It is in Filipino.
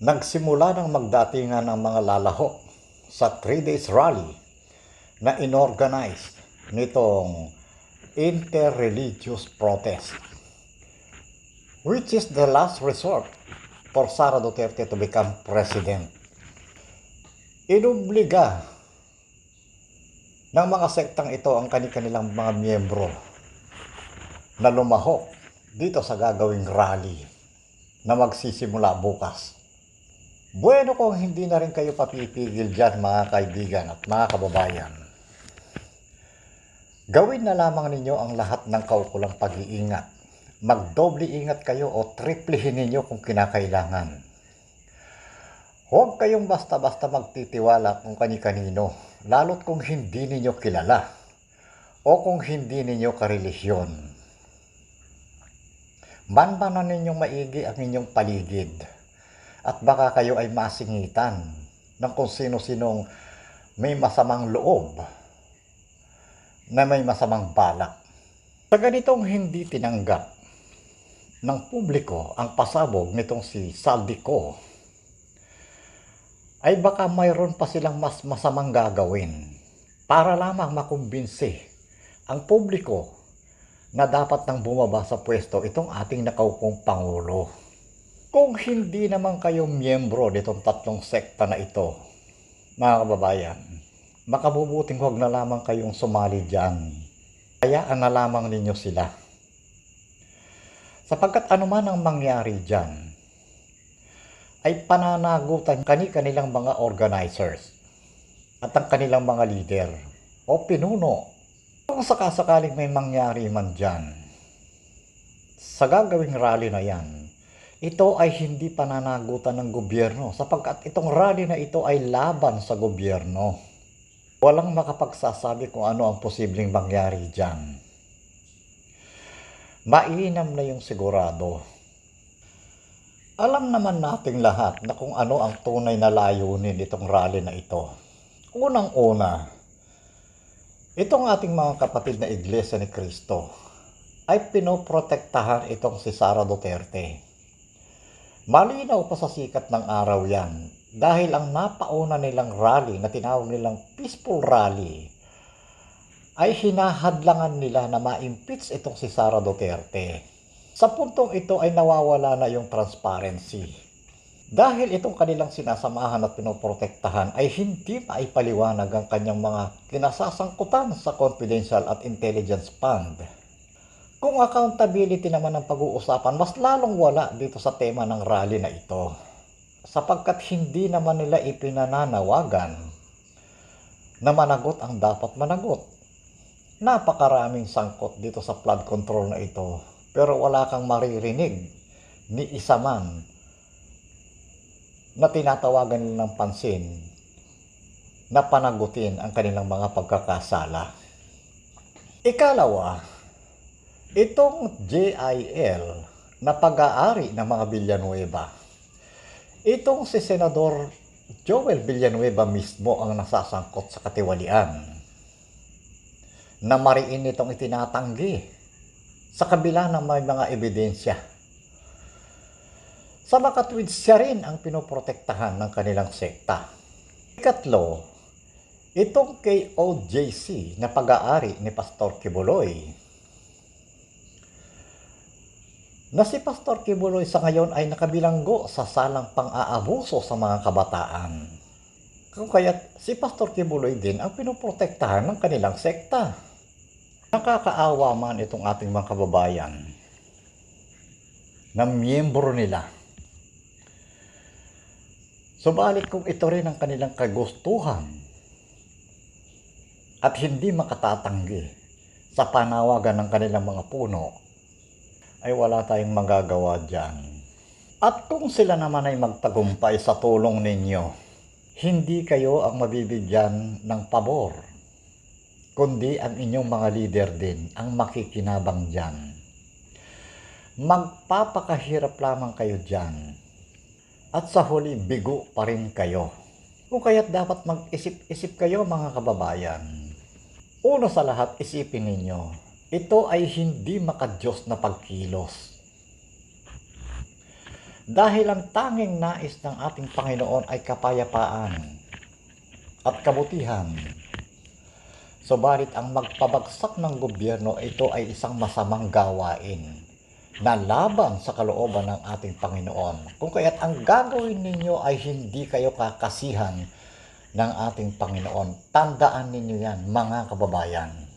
Nagsimula ng magdatingan ng mga lalaho sa 3 days rally na inorganize nitong interreligious protest which is the last resort for Sara Duterte to become president. Inubliga ng mga sektang ito ang kanilang mga miyembro na lumahok dito sa gagawing rally na magsisimula bukas. Bueno kung hindi na rin kayo papipigil dyan mga kaibigan at mga kababayan. Gawin na lamang ninyo ang lahat ng kaukulang pag-iingat. Magdoble ingat kayo o triplehin ninyo kung kinakailangan. Huwag kayong basta-basta magtitiwala kung kani-kanino, lalo't kung hindi ninyo kilala o kung hindi ninyo karelihiyon. Banbanan ninyong maigi ang inyong paligid at baka kayo ay masingitan ng kung sino-sinong may masamang loob na may masamang balak. Sa ganitong hindi tinanggap ng publiko ang pasabog nitong si Saldico, ay baka mayroon pa silang mas masamang gagawin para lamang makumbinsi ang publiko na dapat nang bumaba sa pwesto itong ating nakaupong Pangulo. Kung hindi naman kayo miyembro nitong tatlong sekta na ito, mga kababayan, makabubuting huwag na lamang kayong sumali dyan. Hayaan na lamang ninyo sila. Sapagkat anuman ang mangyari dyan, ay pananagutan kani-kanilang mga organizers at ang kanilang mga leader o pinuno. Kung sakasakaling may mangyari man dyan, sa gagawing rally na yan, ito ay hindi pananagutan ng gobyerno sapagkat itong rally na ito ay laban sa gobyerno. Walang makapagsasabi kung ano ang posibleng mangyari dyan. Mainam na yung sigurado. Alam naman nating lahat na kung ano ang tunay na layunin itong rally na ito. Unang-una, itong ating mga kapatid na Iglesia ni Kristo ay pinoprotektahan itong si Sara Duterte. Malinaw pa sa sikat ng araw yan dahil ang napauna nilang rally na tinawag nilang peaceful rally ay hinahadlangan nila na ma-impeach itong si Sara Duterte. Sa puntong ito ay nawawala na yung transparency. Dahil itong kanilang sinasamahan at pinoprotektahan ay hindi maipaliwanag ang kanyang mga kinasasangkutan sa confidential at intelligence fund. Kung accountability naman ang pag-uusapan, mas lalong wala dito sa tema ng rally na ito. Sapagkat hindi naman nila ipinananawagan na managot ang dapat managot. Napakaraming sangkot dito sa flood control na ito, pero wala kang maririnig ni isa man na tinatawagan ng pansin na panagutin ang kanilang mga pagkakasala. Ikalawa, Itong JIL na pag-aari ng mga Villanueva, itong si Senador Joel Villanueva mismo ang nasasangkot sa katiwalian na mariin itong itinatanggi sa kabila ng may mga ebidensya. Sa makatwid siya rin ang pinoprotektahan ng kanilang sekta. Ikatlo, itong KOJC na pag-aari ni Pastor Kibuloy na si Pastor Kibuloy sa ngayon ay nakabilanggo sa salang pang-aabuso sa mga kabataan. Kung kaya't si Pastor Kibuloy din ang pinoprotektahan ng kanilang sekta. Nakakaawa man itong ating mga kababayan na miyembro nila. Subalit kung ito rin ang kanilang kagustuhan at hindi makatatanggi sa panawagan ng kanilang mga puno, ay wala tayong magagawa dyan. At kung sila naman ay magtagumpay sa tulong ninyo, hindi kayo ang mabibigyan ng pabor, kundi ang inyong mga leader din ang makikinabang dyan. Magpapakahirap lamang kayo dyan. At sa huli, bigo pa rin kayo. Kung kaya't dapat mag-isip-isip kayo mga kababayan. Una sa lahat, isipin ninyo, ito ay hindi makadiyos na pagkilos. Dahil ang tanging nais ng ating Panginoon ay kapayapaan at kabutihan. Subalit ang magpabagsak ng gobyerno ito ay isang masamang gawain na laban sa kalooban ng ating Panginoon. Kung kaya't ang gagawin ninyo ay hindi kayo kakasihan ng ating Panginoon. Tandaan ninyo yan, mga kababayan.